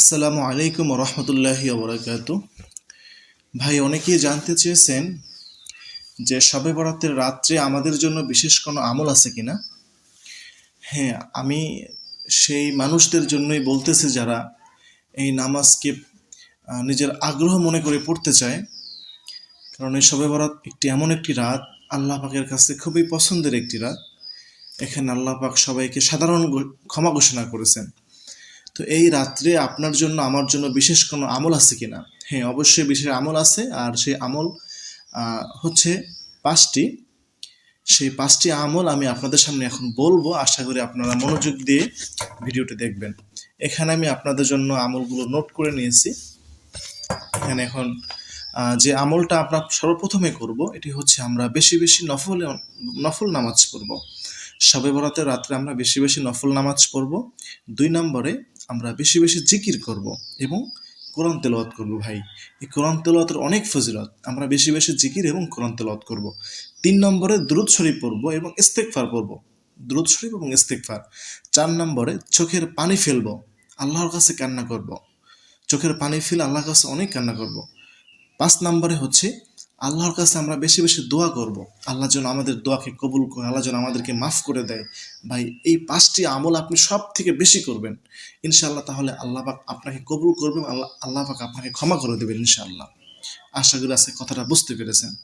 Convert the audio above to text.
আসসালামু আলাইকুম রহমতুল্লাহি ওবরাকাত। ভাই, অনেকেই জানতে চেয়েছেন যে শবে বরাতের রাত্রে আমাদের জন্য বিশেষ কোনো আমল আছে কিনা? হ্যাঁ আমি সেই মানুষদের জন্যই বলতেছি যারা এই নামাজকে নিজের আগ্রহ মনে করে পড়তে চায়। কারণ এই শবে বরাত একটি এমন একটি রাত, আল্লাহ পাকের কাছে খুবই পছন্দের একটি রাত। এখানে আল্লাহ পাক সবাইকে সাধারণ ক্ষমা ঘোষণা করেছেন। তো এই রাত্রে আপনার জন্য, আমার জন্য বিশেষ কোনো আমল আছে কিনা? হ্যাঁ অবশ্যই বিশেষ আমল আছে। আর সেই আমল হচ্ছে পাঁচটি। সেই পাঁচটি আমল আমি আপনাদের সামনে এখন বলব। আশা করি আপনারা মনোযোগ দিয়ে ভিডিওটি দেখবেন। এখানে আমি আপনাদের জন্য আমলগুলো নোট করে নিয়েছি। এখানে এখন যে আমলটা আমরা সর্বপ্রথমে করব, এটি হচ্ছে আমরা বেশি বেশি নফল নফল নামাজ পড়ব। সবে বরাতের রাত্রে আমরা বেশি বেশি নফল নামাজ পড়ব। দুই নম্বরে আমরা বেশি বেশি জিকির করব এবং কোরআন তেলাওয়াত করব ভাই। এই কোরআন তেলাওয়াতের অনেক ফজিলত। আমরা বেশি বেশি জিকির এবং কোরআন তেলাওয়াত করব। তিন নম্বরে দ্রুত শরীফ পড়ব এবং ইস্তেকফার পড়ব দ্রুত শরীফ এবং ইস্তেকফার চার নম্বরে চোখের পানি ফেলব, আল্লাহর কাছে কান্না করব। চোখের পানি ফেলে আল্লাহর কাছে অনেক কান্না করব। পাঁচ নম্বরে হচ্ছে আল্লাহর কাছে আমরা বেশি বেশি দোয়া করব। আল্লাহ যেন আমাদের দোয়াকে কবুল করে, আল্লাহ যেন আমাদেরকে মাফ করে দেয়। ভাই, এই পাঁচটি আমল আপনি সব থেকে বেশি করবেন। ইনশাআল্লাহ তাহলে আল্লাহ পাক আপনাকে কবুল করবেন, আল্লাহ আল্লাহ পাক আপনাকে ক্ষমা করে দেবেন ইনশাআল্লাহ। আশা করি আজকে কথাটা বুঝতে পেরেছেন।